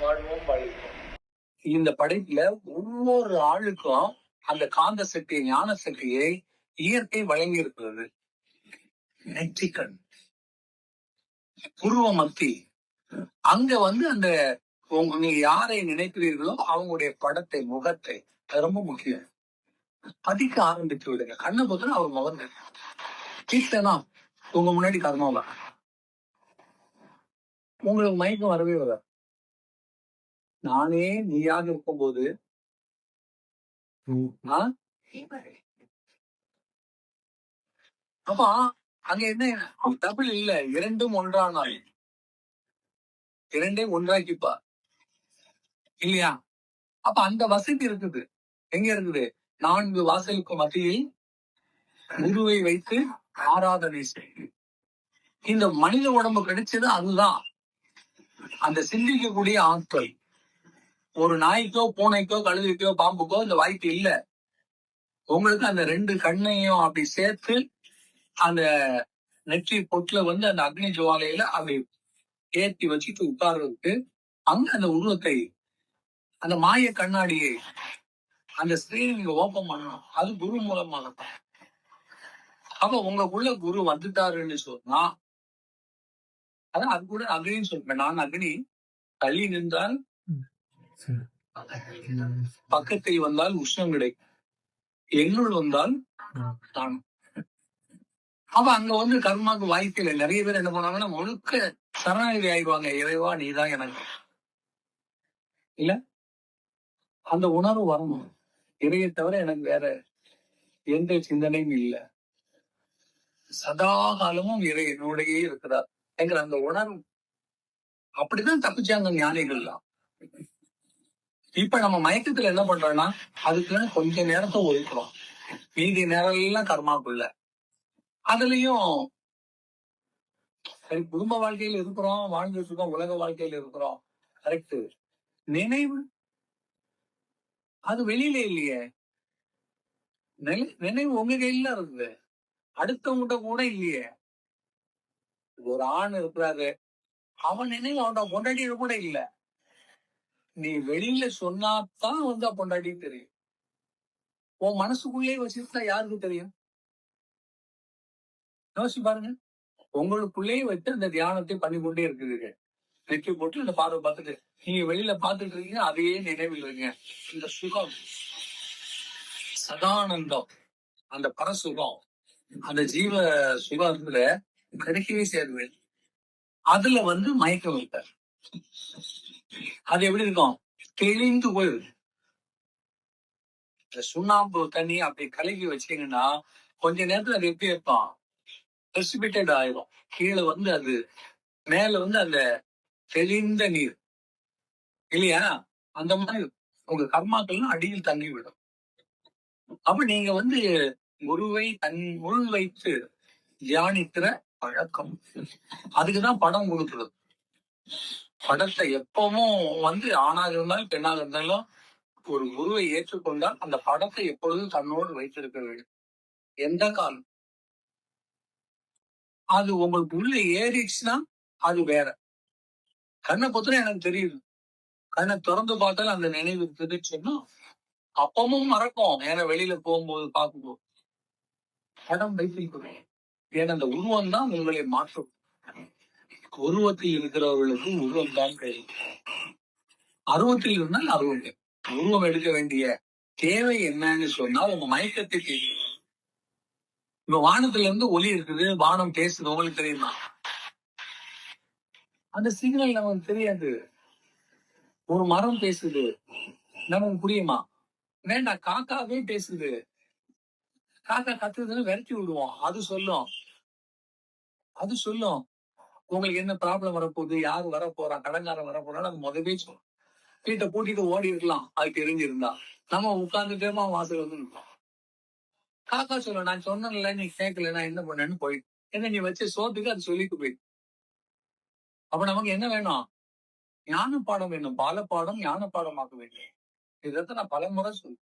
வாழ்வோம் வாழ்வோம் இந்த படைப்புல ஒவ்வொரு ஆளுக்கும் அந்த காந்த சக்தி ஞான சக்தியை இயற்கை வழங்கி இருக்கிறது நெற்றிக்கண் புருவ மத்தி. அங்க வந்து அந்த உங்க நீங்க யாரை நினைக்கிறீர்களோ அவங்களுடைய படத்தை முகத்தை அது ரொம்ப முக்கியம். பதிக்க ஆரம்பித்து விடுங்க. கண்ணை பார்த்தா அவர் முகம் கீர்த்தனா உங்க முன்னாடி கர்மாவா உங்களுக்கு மயக்கம் வரவே வராது. நானே நீயாக இருக்கும்போது ஆ? அப்ப அங்க என்ன? டபுள் இல்ல. இரண்டும் ஒன்றானால் இரண்டையும் ஒன்றாக்கிப்பா. இல்லையா? அப்ப அந்த வசதி இருக்குது. எங்க இருக்குது? நான்கு வாசலுக்கு மத்தியில் குருவை வைத்து ஆராதனை செய். இந்த மனித உடம்பு கிடைச்சது அதுதான். அந்த சிந்திக்கக்கூடிய ஆட்கள் ஒரு நாய்க்கோ பூனைக்கோ கழுதைக்கோ பாம்புக்கோ இந்த வாய்ப்பு இல்ல. உங்களுக்கு அந்த ரெண்டு கண்ணையும் அப்படி சேர்த்து அந்த நெற்றி பொட்டுல வந்து அந்த அக்னி ஜுவாலையில அதை ஏத்தி வச்சுட்டு உட்கார்றதுக்கு அங்க அந்த உருவத்தை அந்த மாய கண்ணாடியை அந்த ஸ்கிரீன் நீங்க ஓபன் பண்ணணும். அது குரு மூலமாக தான் அப்ப உங்களுக்குள்ள குரு வந்துட்டாருன்னு சொன்னா அதான் அது கூட அக்னின்னு சொல்றேன். நான் அக்னி தள்ளி நின்றால் பக்கத்தில் வந்தால் உஷ்ணம் கிடைக்கும் எங்களுள் வந்தால் தான் அப்ப அங்க வந்து கர்மாக்கு வாய்ப்பு இல்லை. நிறைய பேர் என்ன பண்ணுவாங்கன்னா முழுக்க சரணாகதி ஆயிடுவாங்க. இறைவா நீதான் எனக்கு. இல்ல? அந்த உணர்வு வரணும். இறையை தவிர எனக்கு வேற எந்த சிந்தனையும் இல்லை. சதா காலமும் இறை என்னோடையே இருக்கிறார். என்கிற அந்த உணர்வு. அப்படிதான் தப்பிச்சாங்க ஞானிகள்லாம். இப்ப நம்ம மயக்கத்துல என்ன பண்றோம்னா அதுக்கு கொஞ்ச நேரத்தை ஒதுக்குறோம். மீதி நேரம் எல்லாம் கர்மாக்குள்ள. அதுலயும் சரி குடும்ப வாழ்க்கையில இருக்கிறோம் வாழ்ந்துட்டு இருக்கோம் உலக வாழ்க்கையில இருக்கிறோம். கரெக்ட் நினைவு அது வெளியில இல்லையே. நினைவு உங்க கையில இருக்குது. அடுத்தவங்கிட்ட கூட இல்லையே. ஒரு ஆண் இருக்கிறாரு. அவன் நினைவு அவன் கொண்டாடி கூட இல்ல. நீ வெளியில சொன்னாதான் வந்து பொண்டாட்டி தெரியும். உன் மனசுக்குள்ளே வச்சிருந்தா யாருக்கு தெரியும்? யோசிச்சு பாருங்க. உங்களுக்குள்ளேயே வச்சு அந்த தியானத்தை பண்ணி கொண்டே இருக்குதுங்க நெற்றி போட்டு இந்த பார்வை பார்த்துட்டு நீங்க வெளியில பார்த்துட்டு இருக்கீங்க அதையே நினைவில் இருங்க இந்த சுகம் சதானந்தம் அந்த பரசுகம் அந்த ஜீவ சுகத்துல கிடைக்கவே சேருவேன் அதுல வந்து மயக்கம் இல்லை அது எப்படி இருக்கும்? தெளிந்து போயிடும் சுண்ணாம்பு தண்ணி அப்படி கலக்கி வச்சீங்கன்னா கொஞ்ச நேரத்துல அது எப்படி இருப்பான் precipitate ஆயிரும். கீழே வந்து அது மேல வந்து அந்த தெளிந்த நீர். இல்லையா? அந்த மாதிரி உங்க கர்மாக்கள்லாம் அடியில் தங்கி விடும். அப்ப நீங்க வந்து குருவை தன் உள் வைத்து தியானிக்கிற பழக்கம். அதுக்குதான் படம் கொடுக்குறது. படத்தை எப்பவும் வந்து ஆணாக இருந்தாலும் பெண்ணாக இருந்தாலும் ஒரு குருவை ஏற்றுக்கொண்டால் அந்த படத்தை எப்பொழுதும் தன்னோடு வைத்திருக்க வேண்டும். எந்த காலம்? அது உங்களுக்கு உள்ள ஏறிடுச்சுன்னா அது வேற. கண்ணை பொத்தனை எனக்கு தெரியுது. கண்ணை திறந்து பார்த்தாலும் அந்த நினைவு தெரிச்சுன்னா அப்பமும் மறக்கும். ஏன்னா வெளியில போகும்போது பார்க்கும்போது. படம் வைத்திருக்கிறோம். ஏன்னா அந்த உருவம் தான் உங்களை மாற்றும். உருவத்தில் இருக்கிறவர்களுக்கு உருவம் தான் கிடைக்கும் அருவத்தில் இருந்தால் அருவம் உருவம் எடுக்க வேண்டிய தேவை என்னன்னு சொன்னா உங்க மயக்கத்தை தெரியும் இப்ப வானத்துல இருந்து ஒலி இருக்குது வானம் பேசுது உங்களுக்கு தெரியுமா? அந்த சிக்னல் நமக்கு தெரியாது. ஒரு மரம் பேசுது. நமக்கு புரியுமா? வேண்டாம் காக்காவே பேசுது. காக்கா கத்துதுன்னு விரட்டி விடுவோம். அது சொல்லும். அது சொல்லும். உங்களுக்கு என்ன ப்ராப்ளம் வரப்போகுது? யாரு வர போறா கடன்காரன் வர போறான்னு அது முதவே சொல்லும் வீட்டை பூட்டிட்டு ஓடி இருக்கலாம். அது தெரிஞ்சிருந்தா. நம்ம உட்கார்ந்துட்டேமா வாசல் வந்து நிற்போம். காக்கா சொல்ல நான் சொன்னேன்ல நீ கேட்கல நான் என்ன பண்ணேன்னு போயிட்டு என்ன நீ வச்ச சோத்துக்கு அது சொல்லிட்டு போயிட்டு அப்ப நமக்கு என்ன வேணும்? ஞான பாடம் வேணும். பால பாடம் ஞான பாடமாக்க வேண்டும் இதை நான் பல முறை சொல்லுவேன்